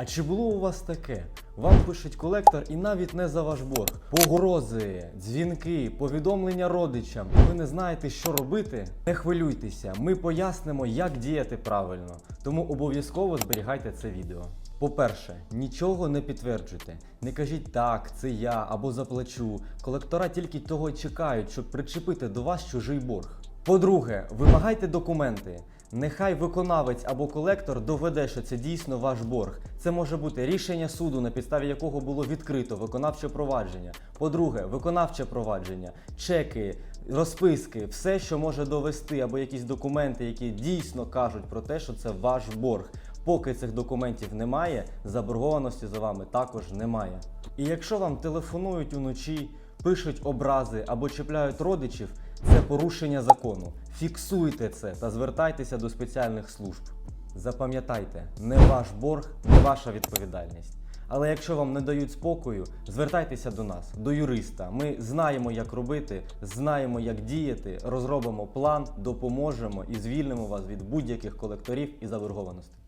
А чи було у вас таке? Вам пишуть колектор і навіть не за ваш борг. Погрози, дзвінки, повідомлення родичам. Ви не знаєте, що робити? Не хвилюйтеся, ми пояснимо, як діяти правильно. Тому обов'язково зберігайте це відео. По-перше, нічого не підтверджуйте. Не кажіть так, це я або заплачу. Колектора тільки того чекають, щоб причепити до вас чужий борг. По-друге, вимагайте документи. Нехай виконавець або колектор доведе, що це дійсно ваш борг. Це може бути рішення суду, на підставі якого було відкрито виконавче провадження. По-друге, виконавче провадження, чеки, розписки, все, що може довести, або якісь документи, які дійсно кажуть про те, що це ваш борг. Поки цих документів немає, заборгованості за вами також немає. І якщо вам телефонують уночі, пишуть образи або чіпляють родичів, це порушення закону. Фіксуйте це та звертайтеся до спеціальних служб. Запам'ятайте, не ваш борг, не ваша відповідальність. Але якщо вам не дають спокою, звертайтеся до нас, до юриста. Ми знаємо, як робити, знаємо, як діяти, розробимо план, допоможемо і звільнимо вас від будь-яких колекторів і заборгованостей.